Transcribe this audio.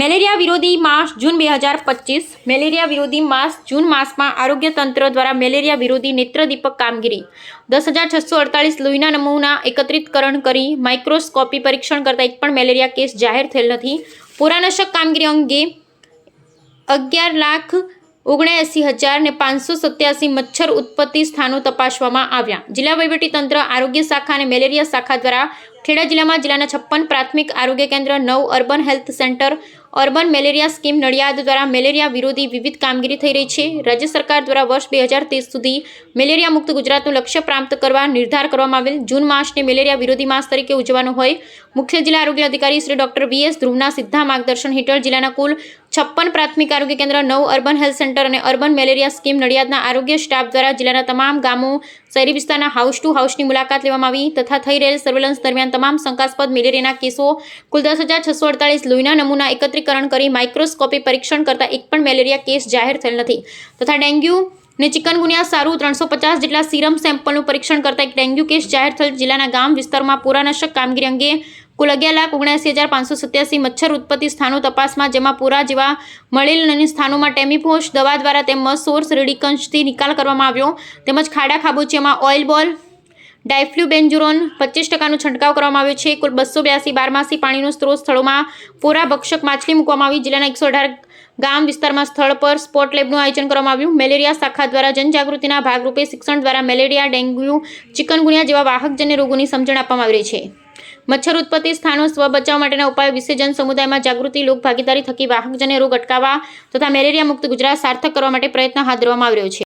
Malaria વિરોધી માસ જૂન બે હજાર પચીસ. મેલેરિયા વિરોધી માસ જૂન માસમાં આરોગ્ય તંત્ર દ્વારા મેલેરિયા વિરોધી નેત્રદીપક કામગીરી. દસ હજાર છસો અડતાલીસ લોહીના નમૂના એકત્રિતકરણ કરી માઇક્રોસ્કોપી પરીક્ષણ કરતા એક પણ મેલેરિયા કેસ જાહેર થયેલ નથી. પુરાનશક કામગીરી અંગે અગિયાર લાખ ઓગણએંસી હજાર ને પાંચસો સત્યાસી મચ્છર ઉત્પત્તિ સ્થાનો તપાસવામાં આવ્યા. જિલ્લા વહીવટીતંત્ર આરોગ્ય શાખા અને મેલેરિયા શાખા દ્વારા ખેડા જિલ્લામાં જિલ્લાના છપ્પન પ્રાથમિક આરોગ્ય કેન્દ્ર, નવ urban health centre urban malaria scheme Nadiad દ્વારા મેલેરિયા વિરોધી વિવિધ કામગીરી થઈ રહી છે. રાજ્ય સરકાર દ્વારા વર્ષ બે હજાર ત્રીસ સુધી મેલેરિયા મુક્ત ગુજરાતનું લક્ષ્ય પ્રાપ્ત કરવા નિર્ધાર કરવામાં આવેલ. જૂન માસને મેલેરિયા વિરોધી માસ તરીકે ઉજવવાનો હોય. મુખ્ય જિલ્લા આરોગ્ય અધિકારી શ્રી ડોક્ટર વી એસ ધ્રુવના સીધા માર્ગદર્શન હેઠળ જિલ્લાના કુલ છપ્પન પ્રાથમિક આરોગ્ય કેન્દ્ર, નવ અર્બન હેલ્થ સેન્ટર અને અર્બન મેલેરિયા સ્કીમ નડિયાદના આરોગ્ય સ્ટાફ દ્વારા જિલ્લાના તમામ ગામો, શહેરી વિસ્તારના હાઉસ ટુ હાઉસની મુલાકાત લેવામાં આવી તથા થઈ રહેલ સર્વેલન્સ દરમિયાન તમામ શંકાસ્પદ મેલેરિયાના કેસો કુલ દસ હજાર છસો અડતાલીસ, લોહીના નમૂના એકત્રીકરણ કરી માઇક્રોસ્કોપી પરીક્ષણ કરતા એક પણ મેલેરિયા કેસ જાહેર થયેલ નથી. તથા ડેન્ગ્યુ ને ચિકનગુનિયા સારું ત્રણસો પચાસ જેટલા સીરમ સેમ્પલનું પરીક્ષણ કરતા એક ડેન્ગ્યુ કેસ જાહેર થયેલ જિલ્લાના ગામ વિસ્તારમાં પુરાનશક કામગીરી અંગે કુલ અગિયાર લાખ ઓગણસી હજાર પાંચસો સત્યાસી મચ્છર ઉત્પત્તિ સ્થાનો તપાસમાં જેમાં પૂરા જેવા મળેલ અને સ્થાનોમાં ટેમીફોસ દવા દ્વારા તેમજ સોર્સ રેડિકન્સથી નિકાલ કરવામાં આવ્યો. તેમજ ખાડા ખાબોચિયામાં ઓઇલ બોલ ડાયફ્લ્યુબેન્જુરોન પચીસ ટકાનો છંટકાવ કરવામાં આવ્યો છે. કુલ બસો બ્યાસી બારમાસી પાણીનો સ્ત્રોત સ્થળોમાં પોરા ભક્ષક માછલી મૂકવામાં આવી. જિલ્લાના એકસો અઢાર ગામ વિસ્તારમાં સ્થળ પર સ્પોટ લેબનું આયોજન કરવામાં આવ્યું. મેલેરિયા શાખા દ્વારા જનજાગૃતિના ભાગરૂપે શિક્ષણ દ્વારા મેલેરિયા, ડેન્ગ્યુ, ચિકનગુનિયા જેવા વાહકજન્ય રોગોની સમજણ આપવામાં આવી રહી છે. મચ્છર ઉત્પત્તિ સ્થાનો સ્વ બચાવ માટેના ઉપાયો વિશે જન સમુદાયમાં જાગૃતિ, લોક ભાગીદારી થકી વાહકજન્ય રોગ અટકાવવા તથા મેલેરિયા મુક્ત ગુજરાત સાર્થક કરવા માટે પ્રયત્ન હાથ ધરવામાં આવી રહ્યો છે.